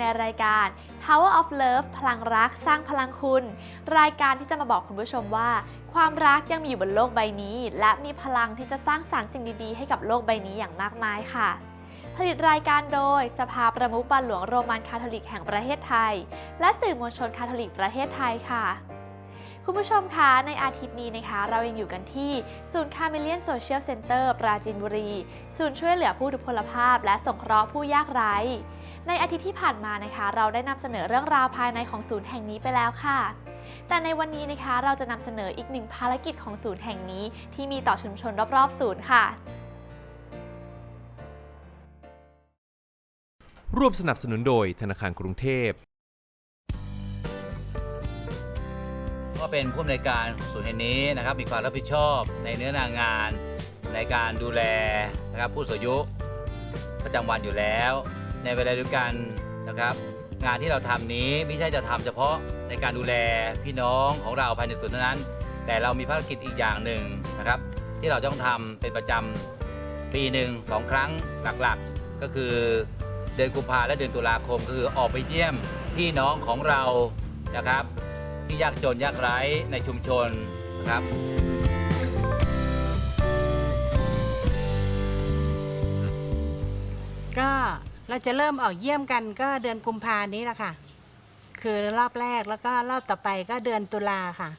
ในรายการ Power of Love พลังรักสร้างพลังคุณ รายการที่จะมาบอกคุณผู้ชมว่า ความรักยังมีอยู่บนโลกใบนี้ และมีพลังที่จะสร้างสารรค์สิ่งดีๆ ให้กับโลกใบนี้อย่างมากมายค่ะผลิตรายการโดย สภาประมุขบาลหลวงโรมันคาทอลิกแห่งประเทศไทย และสื่อมวลชนคาทอลิกประเทศไทยค่ะ คุณผู้ชมคะ ในอาทิตย์นี้นะคะ เรายังอยู่กันที่ ศูนย์คาเมเลียนโซเชียลเซ็นเตอร์ปราจีนบุรี ศูนย์ช่วยเหลือผู้ทุพพลภาพ และสงเคราะห์ผู้ยากไร้ ในอาทิตย์ที่ผ่านมานะคะ เราได้นำเสนอเรื่องราวภายในของศูนย์แห่งนี้ไปแล้วค่ะ แต่ในวันนี้นะคะเราจะนำเสนออีกหนึ่งภารกิจของศูนย์แห่งนี้ ที่มีต่อชุมชนรอบๆศูนย์ค่ะ ร่วมสนับสนุนโดยธนาคารกรุงเทพ ก็เป็นผู้อำนวยการของศูนย์แห่งนี้นะครับ มีความรับผิดชอบในเนื้อนางาน ในการดูแลนะครับผู้สูงอายุประจำวันอยู่แล้ว ในเวลาเดียวกันนะครับ งานที่เราทำนี้ไม่ใช่จะทำเฉพาะในการดูแลพี่น้องของเราภายในศูนย์เท่านั้น แต่เรามีภารกิจอีกอย่างหนึ่งนะครับ ที่เราต้องทำเป็นประจำปีหนึ่งสองครั้งหลักๆ ก็คือเดือนกุมภาและเดือนตุลาคมคือออกไปเยี่ยมพี่น้องของเรานะครับ ที่ยากจนยากไร้ในชุมชนนะครับ ก็ เราจะเริ่มออกเยี่ยมกันก็เดือนกุมภานี้แหละค่ะ คือรอบแรกแล้วก็รอบต่อไปก็เดือนตุลาค่ะ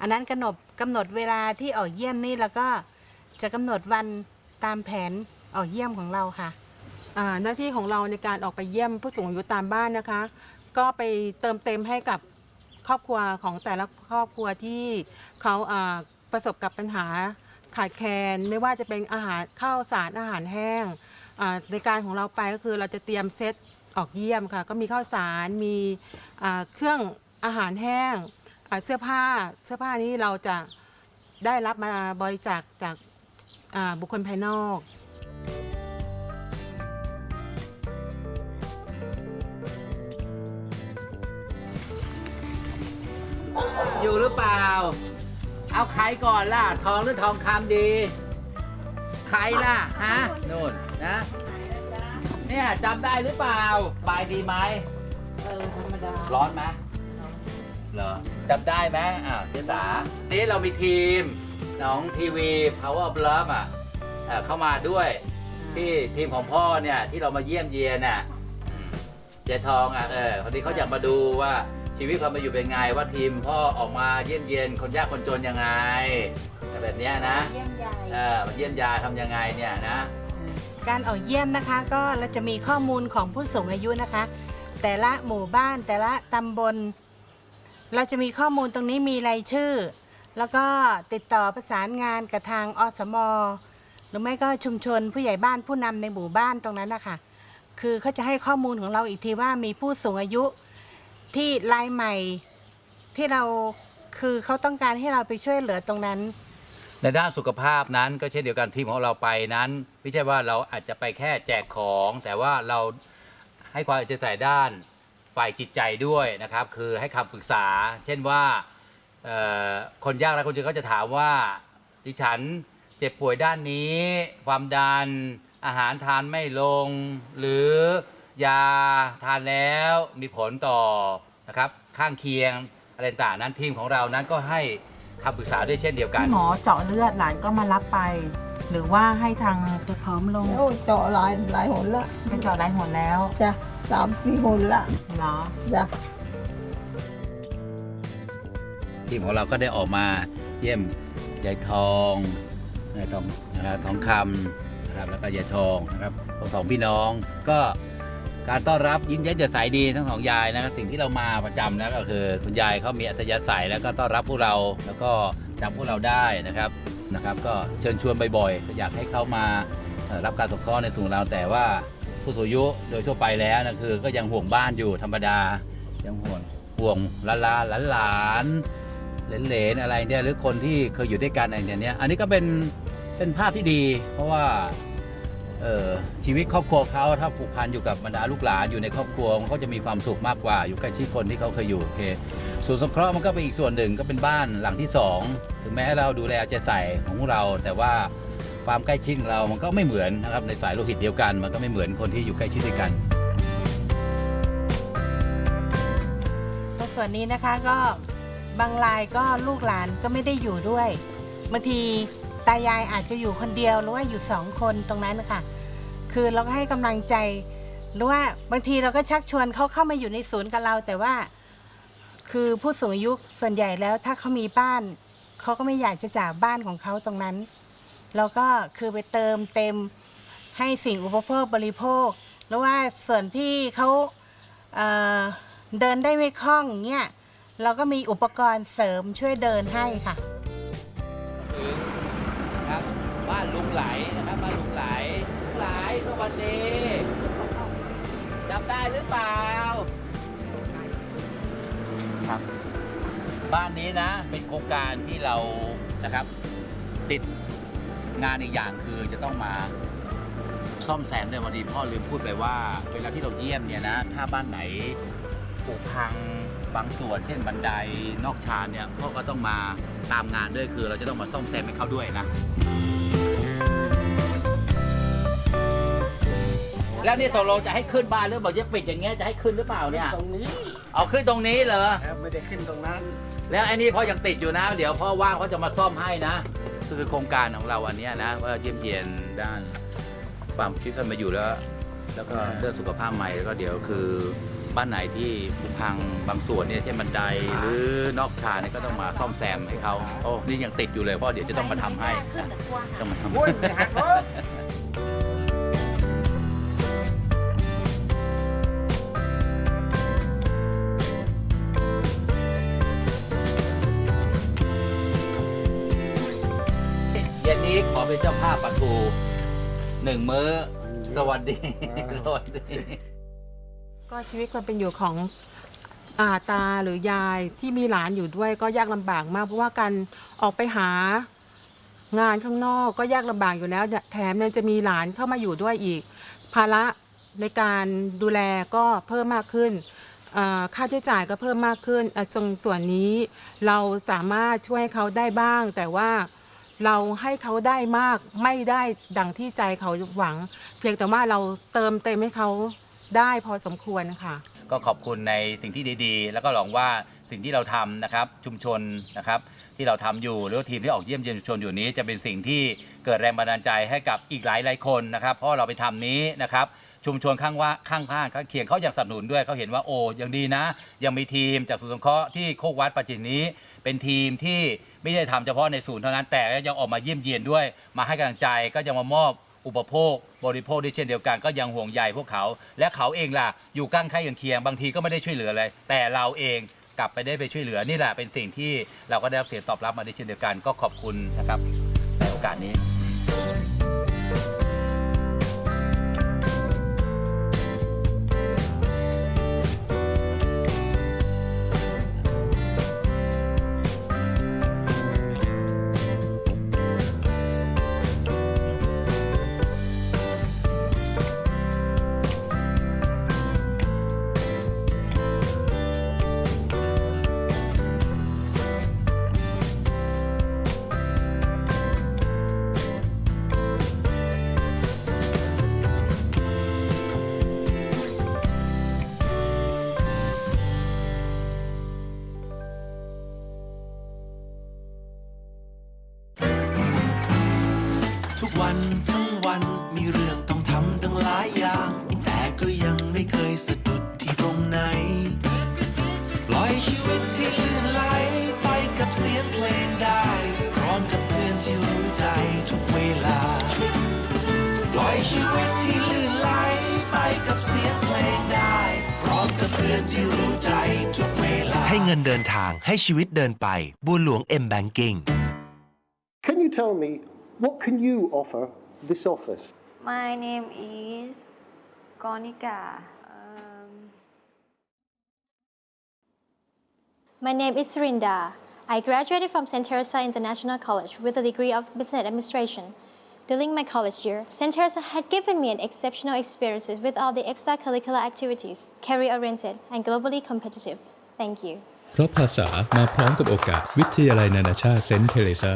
อันนั้นกำหนดกำหนดเวลาที่ออกเยี่ยมนี่แล้วก็จะกำหนดวันตามแผนออกเยี่ยมของเราค่ะ อ่าหน้าที่ของเราในการออกไปเยี่ยมผู้สูงอายุตามบ้านนะคะ ก็ไปเติมเต็มให้กับครอบครัวของแต่ละครอบครัวที่เขาอ่าประสบกับปัญหาขาดแคลนไม่ว่าจะเป็นอาหารข้าวสารอาหารแห้ง ในการของเราไปก็คือเราจะเตรียมเซตออกเยี่ยมค่ะ ก็มีข้าวสารมีเครื่องอาหารแห้งเสื้อผ้าเสื้อผ้านี้เราจะได้รับมาบริจาคจากบุคคลภายนอกอยู่หรือเปล่า เอาใครก่อนล่ะ ทองหรือทองคำดี ใครล่ะฮะนู่นนะเนี่ยจำได้หรือเปล่าบายดีไหมเออธรรมดาร้อนไหมเหรอจำได้ไหมอ่าวเจ๊สานี่เรามีทีมน้องทีวี Power of Love อะเอ่อเข้ามาด้วยที่ทีมของพ่อเนี่ยที่เรามาเยี่ยมเยียนน่ะอืมเจทองอะเออคนนี้เขาอยากมาดูว่าชีวิตความเป็นอยู่เป็นไงว่าทีมพ่อออกมาเยี่ยมเยียนคนยากคนจนยังไง แบบเนี้ยนะเยี่ยมยายเออมาเยี่ยมยายทำยังไงเนี่ยนะ การออกเยี่ยมนะคะ ก็เราจะมีข้อมูลของผู้สูงอายุนะคะ แต่ละหมู่บ้านแต่ละตำบล เราจะมีข้อมูลตรงนี้มีรายชื่อ แล้วก็ติดต่อประสานงานกับทางอสมหรือไม่ก็ชุมชนผู้ใหญ่บ้านผู้นำในหมู่บ้านตรงนั้นนะคะคือเขาจะให้ข้อมูลของเราอีกทีว่ามีผู้สูงอายุที่รายใหม่ที่เราคือเขาต้องการให้เราไปช่วยเหลือตรงนั้น ในด้านสุขภาพนั้นก็เช่นเดียวกันทีมของเราไปนั้น ไม่ใช่ว่าเราอาจจะไปแค่แจกของ แต่ว่าเราให้ความเอาใจใส่ด้านฝ่ายจิตใจด้วยนะครับ คือให้คำปรึกษา เช่นว่าเอ่อคนยากไร้คนจนก็จะถามว่าดิฉันเจ็บป่วยด้านนี้ ความดันอาหารทานไม่ลง หรือยาทานแล้วมีผลต่อนะครับข้างเคียงอะไรต่างๆนั้นทีมของเรานั้นก็ให้ คำปรึกษาด้วยเช่นเดียวกัน หมอเจาะเลือดหลานก็มารับไป หรือว่าให้ทางจะพร้อมลงโอ้ยเจาะหลายหลายหนละไปเจาะไรหมดแล้วจ้ะสามสี่หนละเหรอจ้ะทีมของเราก็ได้ออกมาเยี่ยมยายทองยายทองนะครับทองคำนะครับแล้วก็ยายทองนะครับของสองพี่น้องก็ การต้อนรับยิ้มแย้มแจ่มใสดีทั้งสองยายนะครับสิ่งที่เรามาประจำนะก็คือ คุณยายเขามีอัธยาศัยแล้วก็ต้อนรับพวกเราแล้วก็จำพวกเราได้นะครับนะครับ ก็เชิญชวนบ่อยๆอยากให้เขามาเอ่อรับการสงเคราะห์ในส่วนของเราแต่ว่าผู้สูงอายุโดยทั่วไปแล้วนะคือ ก็ยังห่วงบ้านอยู่ธรรมดายังห่วงห่วงหลาหลานหลานๆเหลนๆอะไรเนี่ยหรือคนที่เคยอยู่ด้วยกันอะไรเนี่ยเนี่ยอันนี้ก็เป็นเป็นภาพที่ดี เพราะว่า ชีวิตครอบครัวเขาถ้าผูกพันอยู่กับบรรดาลูกหลานอยู่ในครอบครัวมันก็จะมีความสุขมากกว่า อยู่ใกล้ชิดคนที่เขาเคยอยู่โอเคส่วนสงเคราะห์มันก็เป็นอีกส่วนหนึ่งก็เป็นบ้านหลังที่สองถึงแม้เราดูแลใจใส่ของเรา แต่ว่าความใกล้ชิดของเรามันก็ไม่เหมือนนะครับในสายโลหิตเดียวกัน มันก็ไม่เหมือนคนที่อยู่ใกล้ชิดด้วยกันในส่วนนี้นะคะก็บางรายก็ลูกหลานก็ไม่ได้อยู่ด้วยบางที ตายายอาจจะอยู่คนเดียวหรือว่าอยู่สองคนตรงนั้นนะคะคือเราก็ให้กำลังใจ หรือว่าบางทีเราก็ชักชวนเขาเข้ามาอยู่ในศูนย์กับเรา แต่ว่า คือผู้สูงอายุส่วนใหญ่แล้ว ถ้าเขามีบ้านเขาก็ไม่อยากจะจากบ้านของเขาตรงนั้น เราก็คือไปเติมเต็มให้สิ่งอุปโภคบริโภค แล้วว่าส่วนที่เขาเเดินได้ไม่คล่องเนี่ยเราก็มีอุปกรณ์เสริมช่วยเดินให้ค่ะ ลุงไหลนะครับบ้าลุงไหลลุงไหลสวัสดีจำได้หรือเปล่า ครับ บ้านนี้นะ เป็นโครงการที่เรานะครับ ติดงานอีกอย่างคือจะต้องมาซ่อมแซมด้วยวันนี้พ่อลืมพูดไปว่า เวลาที่เราเยี่ยมเนี่ยนะ ถ้าบ้านไหนผุพังบางส่วนเช่นบันไดนอกชานเนี่ยพ่อก็ต้องมาตามงานด้วยคือเราจะต้องมาซ่อมแซมให้เขาด้วยนะ แล้วนี่ตกลงจะให้ขึ้นบ้านหรือบอกจะปิดอย่างเงี้ยจะให้ขึ้นหรือเปล่าเนี่ย ตรงนี้เอาขึ้นตรงนี้เหรอ ครับไม่ได้ขึ้นตรงนั้นแล้วไอ้นี่พ่อยังติดอยู่นะ เดี๋ยวพ่อว่างเขาจะมาซ่อมให้นะคือโครงการของเราอันเนี้ยนะว่าเยี่ยมเยียนด้านความคิดขึ้นมาอยู่แล้ว แล้วก็เรื่องสุขภาพใหม่แล้วก็เดี๋ยวคือบ้านไหนที่ผุพังบางส่วนเนี่ยเช่นบันไดหรือนอกชานเนี่ยก็ต้องมาซ่อมแซมให้เขาโอ้นี่ยังติดอยู่เลยเพราะเดี๋ยวจะต้องมาทำให้นะต้องมาทำโอ้ยไม่หักเล นนี้ขอเป็นเจ้าภาพปะทูหนึ่งมื้อ สวัสดี สวัสดี ก็ชีวิตความเป็นอยู่ของอาตาหรือยายที่มีหลานอยู่ด้วยก็ยากลำบากมาก เพราะว่าการออกไปหางานข้างนอกก็ยากลำบากอยู่แล้วเนี่ยแถมยังจะมีหลานเข้ามาอยู่ด้วยอีก ภาระในการดูแลก็เพิ่มมากขึ้นเอ่อค่าใช้จ่ายก็เพิ่มมากขึ้นอะตรงส่วนนี้เราสามารถช่วยเขาได้บ้าง แต่ว่า เราให้เขาได้มากไม่ได้ดังที่ใจเขาหวัง เพียงแต่ว่าเราเติมเต็มให้เขาได้พอสมควรค่ะ ก็ขอบคุณในสิ่งที่ดีๆ แล้วก็หวังว่าสิ่งที่เราทำนะครับชุมชนนะครับที่เราทำอยู่หรือว่าทีมที่ออกเยี่ยมเยียนชุมชนอยู่นี้ จะเป็นสิ่งที่เกิดแรงบันดาลใจให้กับอีกหลายหลายๆคนนะครับ เพราะเราไปทำนี้นะครับชุมชนข้างว่าข้างบ้าข้างเคียงเขายังสนับสนุนด้วยเขาเห็นว่าโอ้ยังดีนะ ยังมีทีมจากศูนย์สงเคราะห์ที่โคกวัดปราจินนี้ เป็นทีมที่ไม่ได้ทำเฉพาะในศูนย์เท่านั้นแต่ยังออกมาเยี่ยมเยียนด้วย มาให้กำลังใจก็ยังมามอบอุปโภค บริโภคด้วยเช่นเดียวกันก็ยังห่วงใยพวกเขา และเขาเองล่ะอยู่ใกล้ใกล้เคียงบางทีก็ไม่ได้ช่วยเหลืออะไรแต่เราเองกลับไปได้ไปช่วยเหลือนี่แหละเป็นสิ่งที่เราก็ได้รับเสียงตอบรับมาด้วยเช่นเดียวกันก็ขอบคุณนะครับ ชีวิตเดินไป บัวหลวง M Banking Can you tell me what can you offer this office? My name is Konika. Um, My name is Surinda. I graduated from St. Teresa International College with a degree of Business Administration. During my college year, St. Teresa had given me an exceptional experiences with all the extracurricular activities, career-oriented and globally competitive. Thank you. เพราะภาษามาพร้อมกับโอกาสวิทยาลัยนานาชาติเซนต์เทเรซา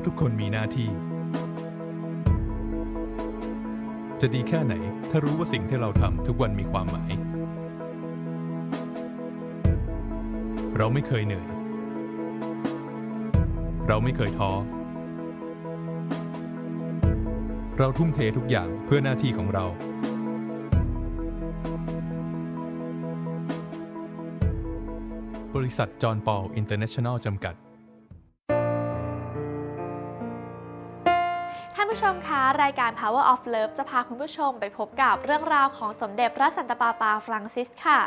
ราะทุกคนมีหน้าที่ จะดีแค่ไหน ถ้ารู้ว่าสิ่งที่เราทำทุกวันมีความหมาย เราไม่เคยเหนื่อย เราไม่เคยท้อ เราทุ่มเททุกอย่างเพื่อหน้าที่ของเรา บริษัทจอห์นปอลอินเตอร์เนชั่นแนลจำกัด ผู้ชมคะ รายการ Power of Love จะพาคุณผู้ชมไปพบกับเรื่องราวของสมเด็จพระสันตะปาปาฟรังซิสค่ะ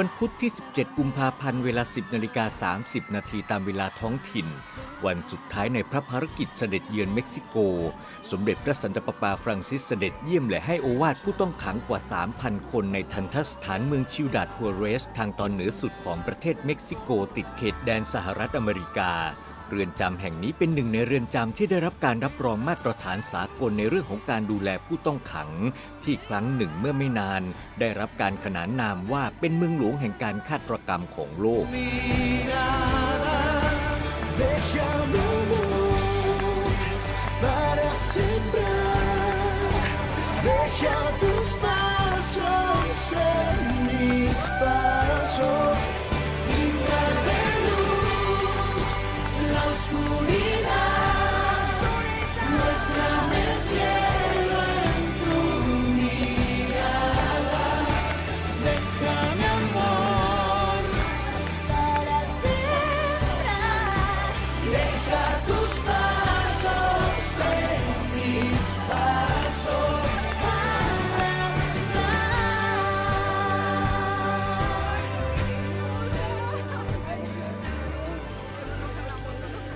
วันพุธที่ 17 กุมภาพันธ์เวลา 10นาฬิกา30 นาทีตามเวลาท้องถิ่น วันสุดท้ายในพระภารกิจเสด็จเยือนเม็กซิโก สมเด็จพระสันตะปาปาฟรังซิสเสด็จเยี่ยมและให้โอวาทผู้ต้องขังกว่า 3,000 คนในทันทสถานเมืองชิวดาดฮัวเรส ทางตอนเหนือสุดของประเทศเม็กซิโกติดเขตแดนสหรัฐอเมริกา เรือนจำแห่งนี้เป็นหนึ่งในเรือนจำที่ได้รับการรับรองมาตรฐานสากลในเรื่องของการดูแลผู้ต้องขัง ที่ครั้งหนึ่งเมื่อไม่นาน ได้รับการขนานนามว่าเป็นเมืองหลวงแห่งการฆาตกรรมของโลก Deja tus pasos en mis pasos.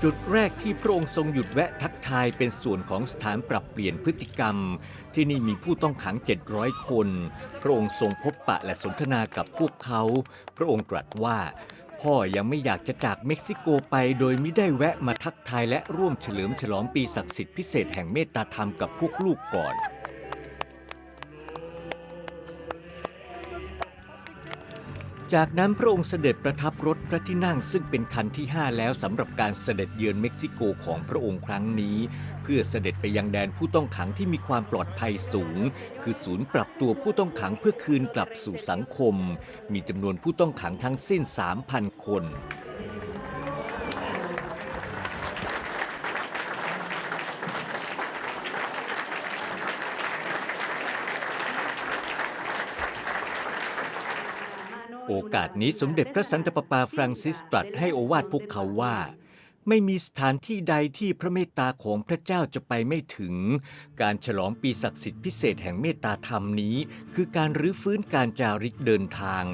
จุดแรกที่พระองค์ทรงหยุดแวะทักทายเป็นส่วนของสถานปรับเปลี่ยนพฤติกรรม ที่นี่มีผู้ต้องขัง 700 คน พระองค์ทรงพบปะและสนทนากับพวกเขา พระองค์ตรัสว่า พ่อยังไม่อยากจะจากเม็กซิโกไปโดยไม่ได้แวะมาทักทายและร่วมเฉลิมฉลองปีศักดิ์สิทธิ์พิเศษแห่งเมตตาธรรมกับพวกลูกก่อน จากนั้นพระองค์เสด็จประทับรถพระที่นั่งซึ่งเป็นคันที่ 5 แล้วสำหรับการเสด็จเยือนเม็กซิโกของพระองค์ครั้งนี้ เพื่อเสด็จไปยังแดนผู้ต้องขังที่มีความปลอดภัยสูง คือศูนย์ปรับตัวผู้ต้องขังเพื่อคืนกลับสู่สังคม มีจำนวนผู้ต้องขังทั้งสิ้น 3,000 คน โอกาสนี้สมเด็จพระสันตะปาปาฟรังซิสตรัสให้โอวาทพวกเขาว่า ไม่มีสถานที่ใดที่พระเมตตาของพระเจ้าจะไปไม่ถึง การฉลองปีศักดิ์สิทธิ์พิเศษแห่งเมตตาธรรมนี้ คือการรื้อฟื้นการจาริกเดินทาง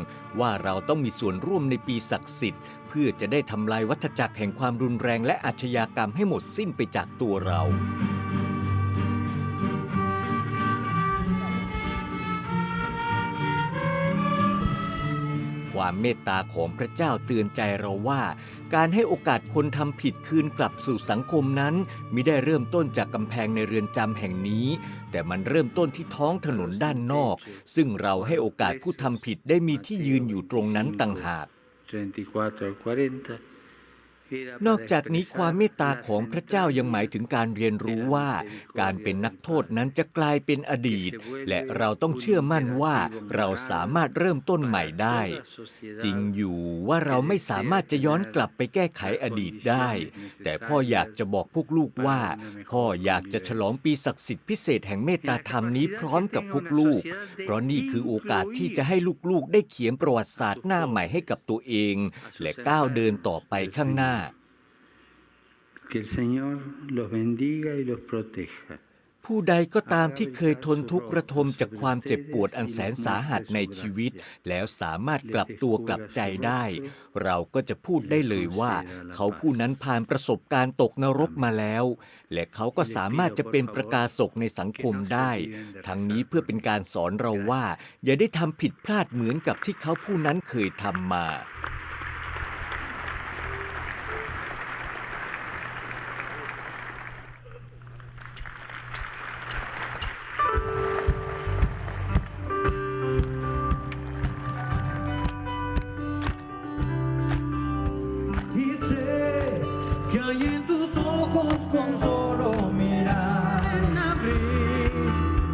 ว่าเราต้องมีส่วนร่วมในปีศักดิ์สิทธิ์ เพื่อจะได้ทำลายวัฏจักรแห่งความรุนแรงและอาชญากรรมให้หมดสิ้นไปจากตัวเรา ความเมตตาของพระเจ้าเตือนใจเราว่า การให้โอกาสคนทำผิดคืนกลับสู่สังคมนั้นมิได้เริ่มต้นจากกำแพงในเรือนจำแห่งนี้ แต่มันเริ่มต้นที่ท้องถนนด้านนอก ซึ่งเราให้โอกาสผู้ทำผิดได้มีที่ยืนอยู่ตรงนั้นต่างหาก 34 40. นอกจากนี้ความเมตตาของพระเจ้ายังหมายถึงการเรียนรู้ว่า การเป็นนักโทษนั้นจะกลายเป็นอดีต และเราต้องเชื่อมั่นว่าเราสามารถเริ่มต้นใหม่ได้ จริงอยู่ว่าเราไม่สามารถจะย้อนกลับไปแก้ไขอดีตได้ แต่พ่ออยากจะบอกพวกลูกว่า พ่ออยากจะฉลองปีศักดิ์สิทธิ์พิเศษแห่งเมตตาธรรมนี้พร้อมกับพวกลูก เพราะนี่คือโอกาสที่จะให้ลูกๆ ได้เขียนประวัติศาสตร์หน้าใหม่ให้กับตัวเอง และก้าวเดินต่อไปข้างหน้า Que el Señor los bendiga y los proteja. ผู้ใดก็ตามที่เคยทนทุกข์ระทมจากความเจ็บปวดอันแสนสาหัสในชีวิต แล้วสามารถกลับตัวกลับใจได้ เราก็จะพูดได้เลยว่า เขาผู้นั้นผ่านประสบการณ์ตกนรกมาแล้ว และเขาก็สามารถจะเป็นประกาศกในสังคมได้ ทั้งนี้เพื่อเป็นการสอนเราว่า อย่าได้ทำผิดพลาดเหมือนกับที่เขาผู้นั้นเคยทำมา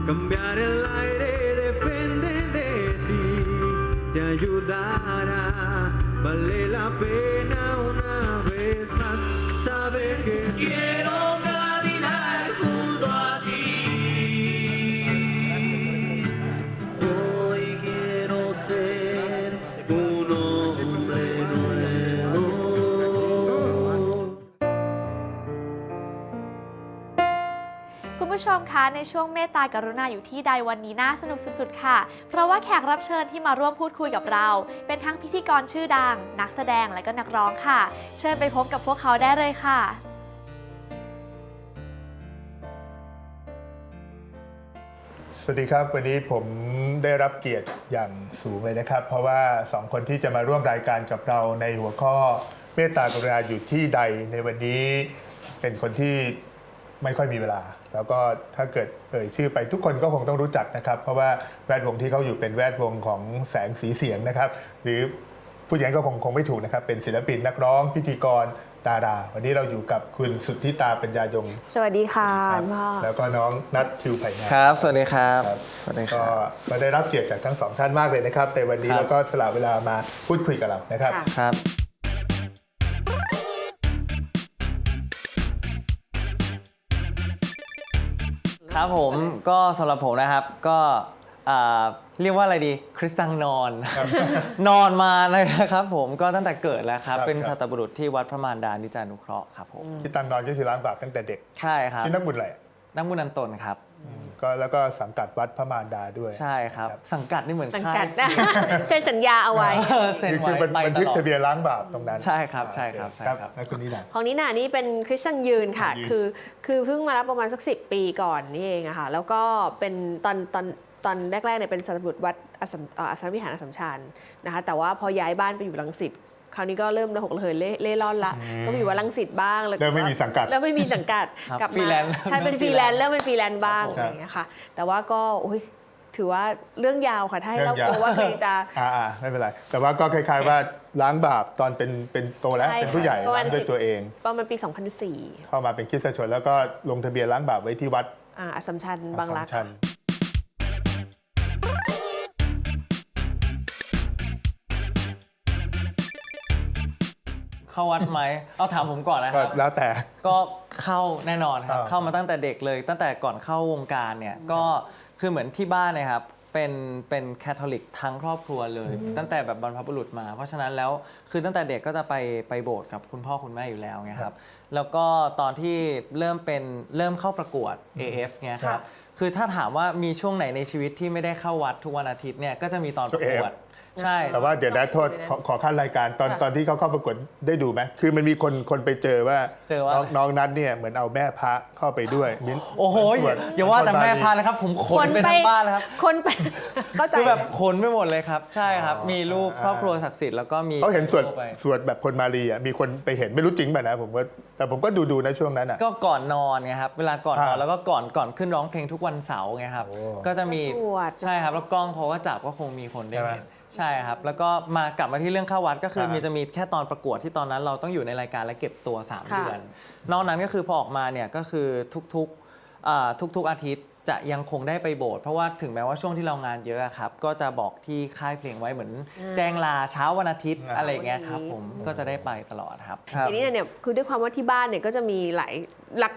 Cambiar el aire depende de ti, te ayudará. Vale la pena una vez más saber que quiero คุณผู้ชมคะในช่วงเมตตากรุณาอยู่ที่ใดวันนี้น่าสนุกสุดๆค่ะ เพราะว่าแขกรับเชิญที่มาร่วมพูดคุยกับเรา เป็นทั้งพิธีกรชื่อดัง นักแสดงและก็นักร้องค่ะ เชิญไปพบกับพวกเขาได้เลยค่ะ สวัสดีครับ วันนี้ผมได้รับเกียรติอย่างสูงเลยนะครับ เพราะว่าสองคนที่จะมาร่วมรายการกับเราในหัวข้อเมตตากรุณาอยู่ที่ใดในวันนี้เป็นคนที่ไม่ค่อยมีเวลา แล้วก็ถ้าเกิดเอ่ยชื่อไปทุกคนก็คงต้องรู้จักนะครับ เพราะว่าแวดวงที่เขาอยู่เป็นแวดวงของแสงสีเสียงนะครับ หรือผู้ยังก็คงคงไม่ถูกนะครับ เป็นศิลปินนักร้อง พิธีกรดารา วันนี้เราอยู่กับคุณสุทธิตาปัญญายงสวัสดีค่ะพ่อแล้วก็น้องนัททิวไผ่งามครับ สวัสดีครับ สวัสดีคก็รับก็ได้รับเกียรติจากทั้งสองท่านมากเลยนะครับแต่วันนี้ครับเราก็สละเวลามาพูดคุยกับเรานะครับครับ ครับผมก็สำหรับผมนะครับก็อ่าเรียกว่าอะไรดีคริสตังนอน นอนมาเลยนะครับผมก็ตั้งแต่เกิดแล้วครับ ครับเป็นครับ สัตบุรุษที่วัดพระมารดานิจานุเคราะห์ครับผมที่ตังนอนก็คือล้างบาปตั้งแต่เด็ก ใช่ครับที่นักบุญอะไรนักบุญนันตนครับ ก็แล้วก็สังกัดวัดพระมารดาด้วย ใช่ครับสังกัดนี่เหมือนสังค่ายกัดนะ เซ็นสัญญาเอาไว้ เซ็นคือไว้คือไปบันตทึกลอด ทะเบียนล้างบาปตรงนั้นใช่ครับใช่ครับโอเใช่ครับ แล้วคุณนี่นะ ของนิน่านี่เป็นคริสตังยืนค่ะ ยืน คือคือเพิ่งมารับประมาณสักสิปีก่อนนี่เองอะค่ะ แล้วก็เป็นตอนตอนตอนแรกๆเนี่ยเป็นสัตบุรุษวัดอสมเอ่ออัสสัมวิหารอสสัมชัญนะคะ แต่ว่าพอย้ายบ้านไปอยู่รังสิต คราวนี้ก็เริ่มระหกระเหินเล่เล่ร่อนละอืมก็ไปอยู่วัดรังสิตบ้าง แล้วก็เริ่มไม่มีสังกัดเริ่มไม่มีสังกัดครับกลับฟรีมาแลนซ์ ใช่เป็นเริ่มฟรีแลนซ์เริ่มเป็นฟรีแลนซ์บ้างครับอะไรอย่างเงี้ยค่ะ แต่ว่าก็โอ้ยถือว่าเรื่องยาวค่ะถ้าให้เราเรื่องกยาว ลัวว่าเพลงจะ อ่าอ่าไม่เป็นไร แต่ว่าก็คล้ายๆว่าล้างบาปตอนเป็นเป็นโตแล้วใช่เป็นผู้ใหญ่ประมาล้าณงด้วยสิบ ตัวเอง ประมาณปี 2004เข้ามาเป็นคริสตชนแล้วก็ลงทะเบียนล้างบาปไว้ที่วัดอ่าอสสัมชัญบางรัก อัสสัมชัญ เข้าวัดไหมเอาถามผมก่อนนะคก็รับ แล้วแต่ ก็เข้าแน่นอนครับ อ่าเข้ามาตั้งแต่เด็กเลย ตั้งแต่ก่อนเข้าวงการเนี่ยก็คือเหมือนที่บ้านเนะครับเป็นเป็นแคทอลิกทั้งครอบครัวเลย ตั้งแต่แบบบรรพบุรุษมา เพราะฉะนั้นแล้วคือตั้งแต่เด็กก็จะไปไปโบสถ์กับคุณพ่อคุณแม่อยู่แล้วไงครับ แล้วก็ตอนที่เริ่มเป็นเริ่มเข้าประกวด AF เนี่ยครับคือถ้าถามว่ามีช่วงไหนในชีวิตที่ไม่ได้เข้าวัดทุกวันอาทิตย์เนี่ยก็จะมีตอนประกวด ใช่ แต่ว่าเดี๋ยวนะโทษขอขอขั้นรายการตอนตอนที่เขาเข้าประกวดได้ดูไหมคือมันมีคนคนไปเจอว่าเจอว่า น้องน้องนัทเนี่ยเหมือนเอาแม่พระเข้าไปด้วยมิ้นโอ้โหเหมืนสดอย่าว่าแต่เหแม่นพานะครับ ผมขนไปทั้งบ้านเลยครับ คนไป เข้าใจ คือแบบขนไปหมดเลยครับ ใช่ครับ มีรูปครอบครัวศักดิ์สิทธิ์แล้วก็มีเขาเห็นสวดไปสวดแบบคนมาลีอะมีคนไปเห็นไม่รู้จริงป่ะนะผมก็แต่ผมก็ดูดูๆนะช่วงนั้นอะ ก็ก่อนนอนไงครับ เวลาก่อนนอนอ่า แล้วก็ก่อนก่อนขึ้นร้องเพลงทุกวันเสาร์ไงครับ ก็จะมีสวด ใช่ครับ แล้วกล้องเขาก็จับก็คงมีคนได้ใช่ไหมเห็น ใช่ครับ แล้วก็มากลับมาที่เรื่องเข้าวัดก็คือครับมีจะมีแค่ตอนประกวดที่ตอนนั้นเราต้องอยู่ในรายการและเก็บตัว 3 ค่ะ เดือน นอกนั้นก็คือพอออกมาเนี่ยก็คือทุกๆอ่าทุกๆอาทิตย์ จะยังคงได้ไปโบสถ์เพราะว่าถึงแม้ว่าช่วงที่เรางานเยอะอะครับ ก็จะบอกที่ค่ายเพลงไว้เหมือนอืมแจ้งลาเช้าวันอาทิตย์อ่าอะไรอย่างเงี้ยครับวันนี้ผมก็จะได้ไปตลอดครับครับ ทีนี้เนี่ยคือด้วยความว่าที่บ้านเนี่ยก็จะมีหลาย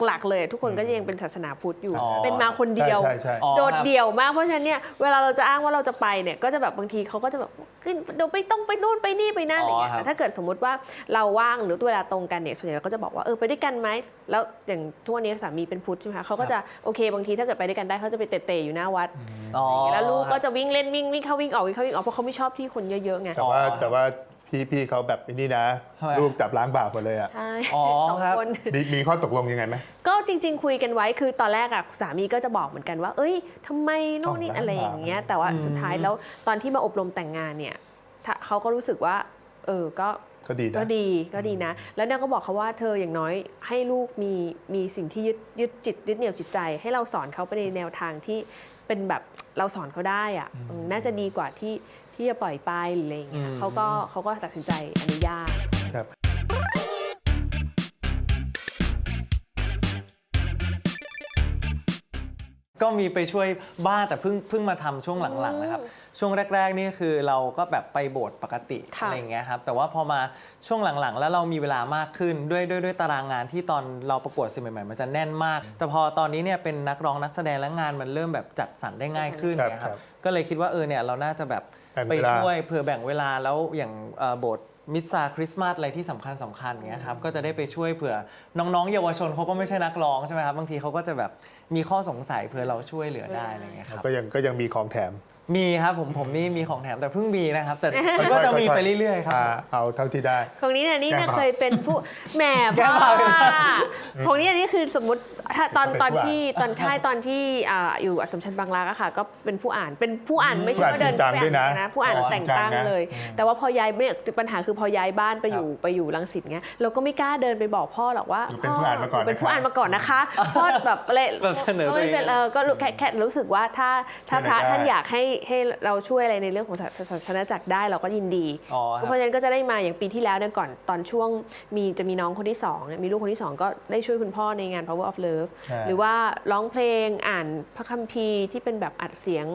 หลักๆ เลย ทุกคนก็ยังเป็นศาสนาพุทธอยู่ อ๋อ เป็นมาคนเดียว ใช่ใช่ใช่อ๋อโดดครับเดี่ยวมากเพราะฉะนั้นเนี่ยเวลาเราจะอ้างว่าเราจะไปเนี่ยก็จะแบบบางทีเขาก็จะแบบขึ้นเดี๋ยวไปต้องไปนู่นไปนี่ไปนั่นอะไรอย่างเงี้ยอ๋อครับ แต่ถ้าเกิดสมมุติว่าเราว่างหรือเวลาตรงกันเนี่ยส่วนใหญ่เราก็จะบอกว่าเออไปด้วยกันไหมแล้วอย่างทุกวันนี้สามีเป็นพุทธใช่ไหมคะเขาก็จะโอเคบางทีถ้าเกิดไปด้วยกันได้เขาจะไปเตะๆอยู่หน้าวัดอ๋อแล้วลูกครับก็จะวิ่งเล่นวิ่งวิ่งเข้าวิ่งออกวิ่งเข้าวิ่งออกเพราะเขาไม่ชอบที่คนเยอะๆไงแต่ว่าแต่ว่าพี่พี่เขาแบบไอ้นี่นะทำไมลูกจับล้างบาปหมดเลยอะใช่อ๋อสองครับคนมีมีข้อตกลงยังไงไหมก็จริง ๆ คุยกันไว้คือตอนแรกอะสามีก็จะบอกเหมือนกันว่า เอ้ยทำไมโน่นนี่ต้องอะไรอย่างเงี้ยแต่ว่าอืมสุดท้ายแล้วตอนที่มาอบรมแต่งงานเนี่ยถ้าเขาก็รู้สึกว่า เออก็ ก็ดีนะก็ดีก็ดีนะ แล้วเนี่ยก็บอกเขาว่าเธออย่างน้อยให้ลูกมีมีสิ่งที่ยึดยึดจิตยึดเหนี่ยวจิตใจ ให้เราสอนเขาไปในแนวทางที่เป็นแบบเราสอนเขาได้อะเออน่าจะดีกว่าที่ที่จะปล่อยไปหรืออะไรอย่างเงี้ยอืมเขาก็เขาก็ตัดสินใจอนุญาต ก็มีไปช่วยบ้างแต่เพิ่งเพิ่งมาทำช่วงหลังๆนะครับ ช่วงแรก ๆ นี่คือเราก็แบบไปโบสถ์ปกติค่ะ อะไรอย่างเงี้ยครับแต่ว่าพอมาช่วงหลังๆ แล้วเรามีเวลามากขึ้นด้วยด้วยด้วยตารางงานที่ตอนเราประกวดสิ่งใหม่ๆมันจะแน่นมาก แต่พอตอนนี้เนี่ยเป็นนักร้องนักแสดงและงานมันเริ่มแบบจัดสรรได้ง่ายขึ้นครับเนี่ยคครัรับบก็เลยคิดว่าเออเนี่ยเราน่าจะแบบแบ่งไปเวลา ช่วยเผื่อแบ่งเวลาแล้วอย่างเอ่อโบสถ์ มิสซาคริสต์มาสอะไรที่สำคัญสำคัญเงี้ยครับก็จะได้ไปช่วยเผื่อน้องๆ เยาวชนเขาก็ไม่ใช่นักร้องใช่ไหมครับบางทีเขาก็จะแบบมีข้อสงสัยเผื่อเราช่วยเหลือได้อะไรเงี้ยครับ ก็ยังก็ยังมีของแถม มีครับผมผมนี่มีของแถมแต่เพิ่งมีนะครับ แต่ก็จะมีไปเรื่อยๆครับาเอาเท่าที่ได้ ของนี้เนี่ยนี่แกล้งเนี่ยเปล่าเคยเป็นผู้แหมแกล้งบ้าเปล่าของนี้นี่คือสมมติถ้าตอนเป็นตอนผู้อ่านที่ตอนใช่ตอนที่อ่าอยู่อัสสัมชัญบางรักอะค่ะ ก็เป็นผู้อ่านเป็นผู้อ่านไม่ใช่ผู้อ่านว่าเดินจริงจังไปด้วยนะอ่านผู้อ่านอ๋อแต่งตั้งจริงจังนะเลย แต่ว่าพอย้ายเนี่ยปัญหาคือพอย้ายบ้านไปอยู่ไปอยู่รังสิตเงี้ยเราก็ไม่กล้าเดินไปบอกพ่อหรอกว่าหนูเป็นผู้อ่านมาก่อนหเป็นผู้นะคะอ่านมาก่อนนะคะพ่อแบบอะไรแบบเสนอตัวเอง ไม่เป็นเออก็รู้แค่แค่รู้สึกว่าถ้าถ้าพระท่านอยากให้ให้เราช่วยอะไรในเรื่องของศาศาสนาจักรได้เราก็ยินดี อ๋อครับเพราะฉะนั้นก็จะได้มาอย่างปีที่แล้วเนี่ยก่อนตอนช่วงมีจะมีน้องคนที่สองเนี่ยมีลูกคนที่สองก็ได้ช่วยคุณพ่อในงาน Power of Love ใช่ หรือว่าร้องเพลงอ่านพระคัมภีร์ที่เป็นแบบอัดเสียง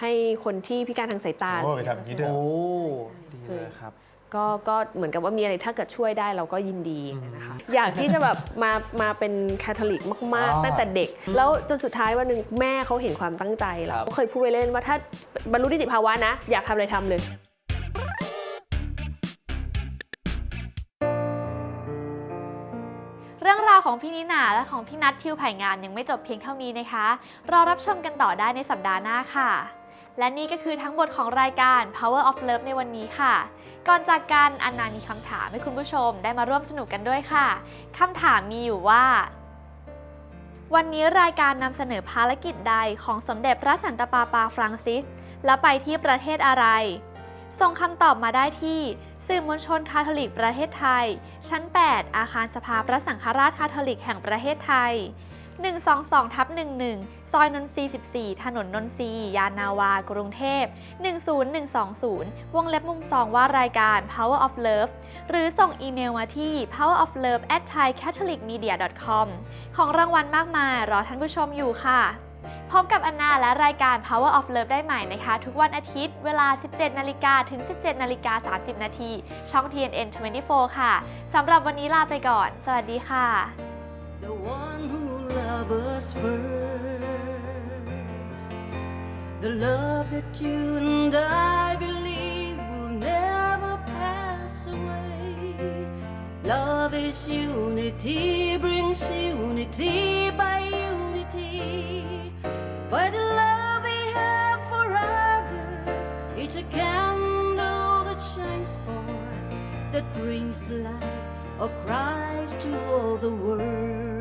ให้คนที่พิการทางสายตา โอ้ไปทำอย่างนี้ด้วย โอ้ดีเลยครับ ก็ก็เหมือนกับว่ามีอะไรถ้าเกิดช่วยได้เราก็ยินดีนะคะอยากที่จะแบบมามาเป็นคาทอลิกมากอ๋อๆตั้งแต่เด็ก แล้วจนสุดท้ายวันหนึ่งแม่เขาเห็นความตั้งใจเราครับก็เคยพูดไว้เล่นว่าถ้าบรรลุนิติภาวะนะ อยากทำอะไรทำเลยเรื่องราวของพี่นิน่าและของพี่นัททิวไผ่งามยังไม่จบเพียงเท่านี้นะคะ รอรับชมกันต่อได้ในสัปดาห์หน้าค่ะ และนี่ก็คือทั้งหมดของรายการ Power of Love ในวันนี้ค่ะ ก่อนจากกันอันนามีคำถามให้คุณผู้ชมได้มาร่วมสนุกกันด้วยค่ะคำถามมีอยู่ว่า วันนี้รายการนำเสนอภารกิจใดของสมเด็จพระสันตะปาปาฟรังซิส และไปที่ประเทศอะไร ส่งคำตอบมาได้ที่สื่อมวลชนคาทอลิกประเทศไทย ชั้น 8 อาคารสภาพระสังฆราชคาทอลิกแห่งประเทศไทย 122ทับ11 ซอยนนทรี14 ถนนนนทรียานนาวา กรุงเทพ 10120 วงเล็บมุม 2 ว่ารายการ Power of Love หรือส่งอีเมลมาที่ poweroflove at thaicatholicmedia.com ของรางวัลมากมาย รอท่านผู้ชมอยู่ค่ะพบกับอันนาและรายการ Power of Love ได้ใหม่นะคะ ทุกวันอาทิตย์เวลา 17 นาฬิกาถึง 17 นาฬิกา 30 นาทีช่อง TNN 24 ค่ะ สำหรับวันนี้ลาไปก่อน สวัสดีค่ะ loved us first. The love that you and I believe will never pass away. Love is unity, brings unity by unity. By the love we have for others, each a candle that shines forth, that brings the light of Christ to all the world.